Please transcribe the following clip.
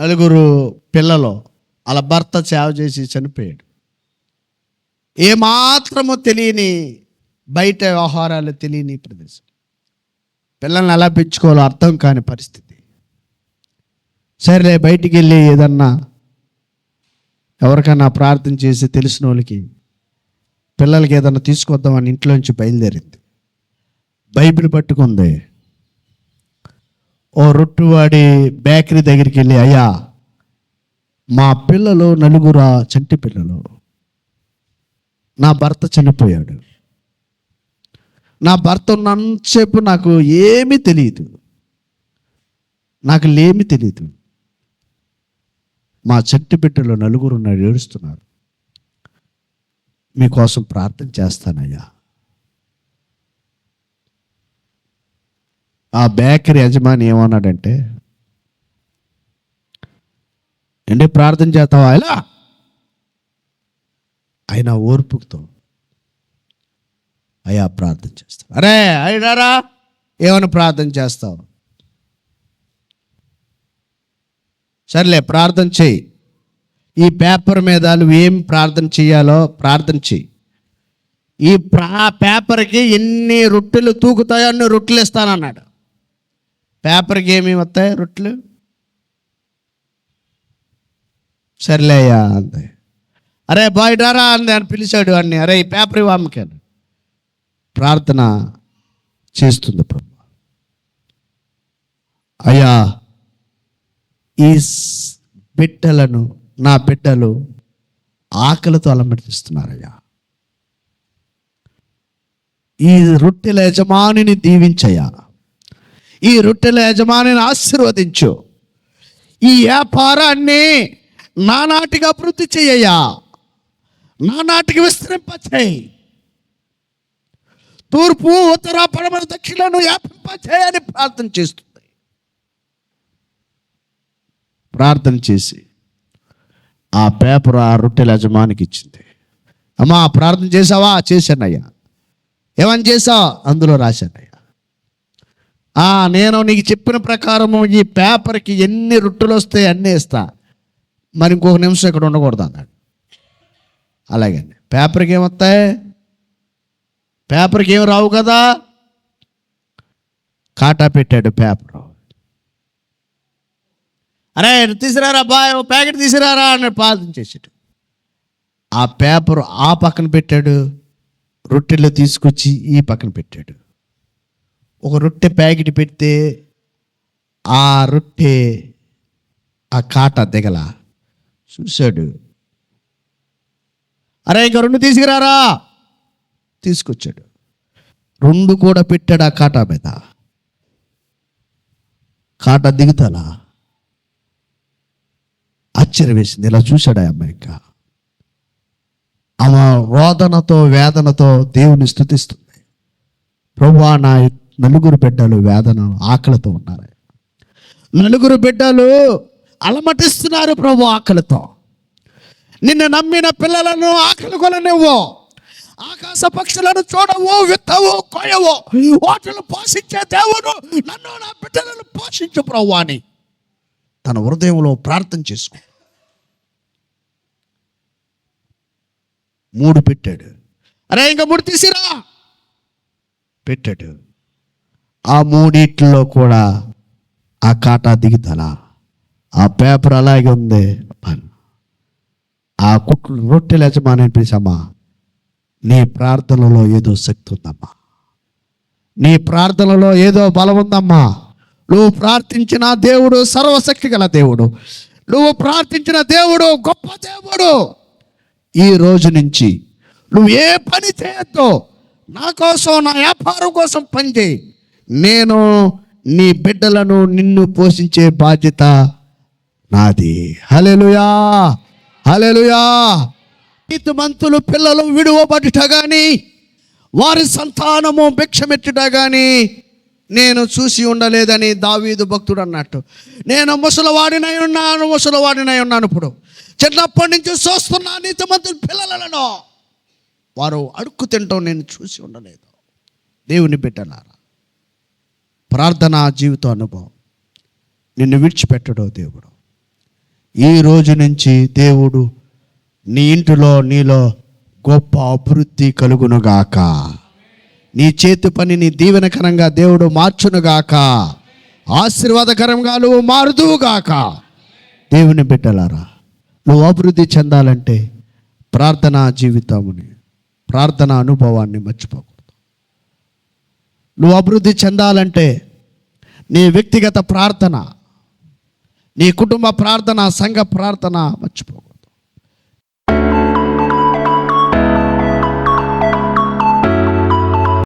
నలుగురు పిల్లలు వాళ్ళ భర్త సేవ చేసి చనిపోయాడు. ఏమాత్రము తెలియని బయట వ్యవహారాలు తెలియని ప్రదేశం. పిల్లల్ని ఎలా పెంచుకోవాలో అర్థం కాని పరిస్థితి. సరేలే బయటికి వెళ్ళి ఏదన్నా ఎవరికైనా ప్రార్థన చేసి తెలిసిన వాళ్ళకి పిల్లలకి ఏదన్నా తీసుకొద్దామని ఇంట్లోంచి బయలుదేరింది. బైబిల్ పట్టుకుంది. ఓ రొట్టువాడి బేకరీ దగ్గరికి వెళ్ళి అయ్యా మా పిల్లలు నలుగురు చంటి పిల్లలు. నా భర్త చనిపోయాడు. నా భర్త ఉన్నంతసేపు నాకు ఏమీ తెలియదు. నాకు లేమి తెలియదు. మా చంటి బిడ్డలో నలుగురు ఏడుస్తున్నారు. మీకోసం ప్రార్థన చేస్తానయ్యా. ఆ బేకరీ యజమాని ఏమన్నాడంటే ఏంటి ప్రార్థన చేస్తావా ఇలా? ఆయన ఓర్పుతో అయ్యా ప్రార్థన చేస్తావు అరే అయినారా? ఏమైనా ప్రార్థన చేస్తావు? సర్లే ప్రార్థన చెయ్యి. ఈ పేపర్ మీద నువ్వు ఏం ప్రార్థన చేయాలో ప్రార్థన చెయ్యి. ఈ ప్రా పేపర్కి ఎన్ని రొట్టెలు తూకుతాయో అన్ని రొట్టెలు ఇస్తానన్నాడు. పేపర్కి ఏమి వస్తాయి? రొట్టెలు? సర్లేయ్యా అంది. అంతే అరే బాయ్ డారా అంది అని పిలిచాడు అన్ని. అరే ఈ పేపర్ ఇవ్వమ్మకాను ప్రార్థన చేస్తుంది ప్రభు. అయ్యా ఈ బిడ్డలను నా బిడ్డలు ఆకలితో అలమటిస్తున్నారయ్యా ఈ రొట్టెల యజమానిని దీవించయ్యా. ఈ రొట్టెల యజమానిని ఆశీర్వదించు. ఈ వ్యాపారాన్ని నానాటికి అభివృద్ధి చేయయ్యా. నానాటికి విస్తరింపచేయి. తూర్పు ఉత్తర పడమర దక్షిణను వ్యాపింపచేయని ప్రార్థన చేస్తుంది. ప్రార్థన చేసి ఆ పేపర్ ఆ రొట్టెల యజమానికి ఇచ్చింది. అమ్మా ప్రార్థన చేసావా? చేశానయ్యా. ఏమని చేసావు? అందులో రాశానయ్యా. నేను నీకు చెప్పిన ప్రకారము ఈ పేపర్కి ఎన్ని రొట్టెలు వస్తాయి అన్నీ ఇస్తా. మరి ఇంకొక నిమిషం ఇక్కడ ఉండకూడదు అన్నాడు. అలాగే పేపర్కి ఏమొస్తాయి పేపర్కి ఏం రావు కదా? కాటా పెట్టాడు పేపర్. అరే తీసుకురారా బాయ్ ఓ ప్యాకెట్ తీసుకురారా అన్నాడు పాదం చేసాడు ఆ పేపర్ ఆ పక్కన పెట్టాడు రొట్టెలు తీసుకొచ్చి ఈ పక్కన పెట్టాడు. ఒక రొట్టె ప్యాకెట్ పెడితే ఆ రొట్టె ఆ కాట దిగల చూశాడు. అరే ఇంకా రెండు తీసుకురారా? తీసుకొచ్చాడు. రెండు కూడా పెట్టాడు ఆ కాటా మీద. కాటా దిగుతలా. ఆశ్చర్యం వేసింది. ఇలా చూశాడు ఆ అమ్మాయి ఇంకా. ఆమె రోదనతో వేదనతో దేవుని స్థుతిస్తుంది ప్రభువా నా నలుగురు బిడ్డలు వేదన ఆకలితో ఉన్నారు. నలుగురు బిడ్డలు అలమటిస్తున్నారు ప్రభు ఆకలితో. నిన్ను నమ్మిన పిల్లలను ఆకలి కొలనివ్వు ఆకాశ పక్షులను చూడవు విత్తవు కొయ్యవు వాటిని పోషించే దేవుడు నన్ను నా బిడ్డలను పోషించు ప్రభు అని తన హృదయంలో ప్రార్థన చేసుకో. మూడు పెట్టాడు. అరే ఇంకా మూడు తీసిరా. పెట్టాడు. ఆ మూడిట్లో కూడా ఆ కాటా దిగుతలా ఆ పేపర్ అలాగే ఉంది. ఆ కుట్లు రొట్టెలు యజమాని అనిపించమ్మా నీ ప్రార్థనలో ఏదో శక్తి ఉందమ్మా. నీ ప్రార్థనలో ఏదో బలం ఉందమ్మా. నువ్వు ప్రార్థించిన దేవుడు సర్వశక్తి గల దేవుడు. నువ్వు ప్రార్థించిన దేవుడు గొప్ప దేవుడు. ఈ రోజు నుంచి నువ్వు ఏ పని చేయొద్దు. నా కోసం నా వ్యాపారం కోసం పని చేయి. నేను నీ బిడ్డలను నిన్ను పోషించే బాధ్యత నాది. హలెలుయా హలెలుయా మంతులు పిల్లలు విడువబడుట కానీ వారి సంతానము భిక్షమెట్టుట కానీ నేను చూసి ఉండలేదని దావీదు భక్తుడు అన్నట్టు. నేను ముసలవాడినై ఉన్నాను ముసలవాడినై ఉన్నాను ఇప్పుడు. చిన్నప్పటి నుంచి చూస్తున్నా నీతిమంతుల పిల్లలను వారు అడుక్కు తింటాం నేను చూసి ఉండలేదు. దేవుని బిడ్డన్నారు ప్రార్థనా జీవిత అనుభవం. నిన్ను విడిచిపెట్టడు దేవుడు. ఈ రోజు నుంచి దేవుడు నీ ఇంటిలో నీలో గొప్ప అభివృద్ధి కలుగునుగాక. నీ చేతి పనిని దీవెనకరంగా దేవుడు మార్చునుగాక. ఆశీర్వాదకరంగా నువ్వు మారుదువుగాక. దేవుని బిడ్డలారా నువ్వు అభివృద్ధి చెందాలంటే ప్రార్థనా జీవితముని ప్రార్థనా అనుభవాన్ని మర్చిపోకు. నువ్వు అభివృద్ధి చెందాలంటే నీ వ్యక్తిగత ప్రార్థన నీ కుటుంబ ప్రార్థన సంఘ ప్రార్థన మర్చిపో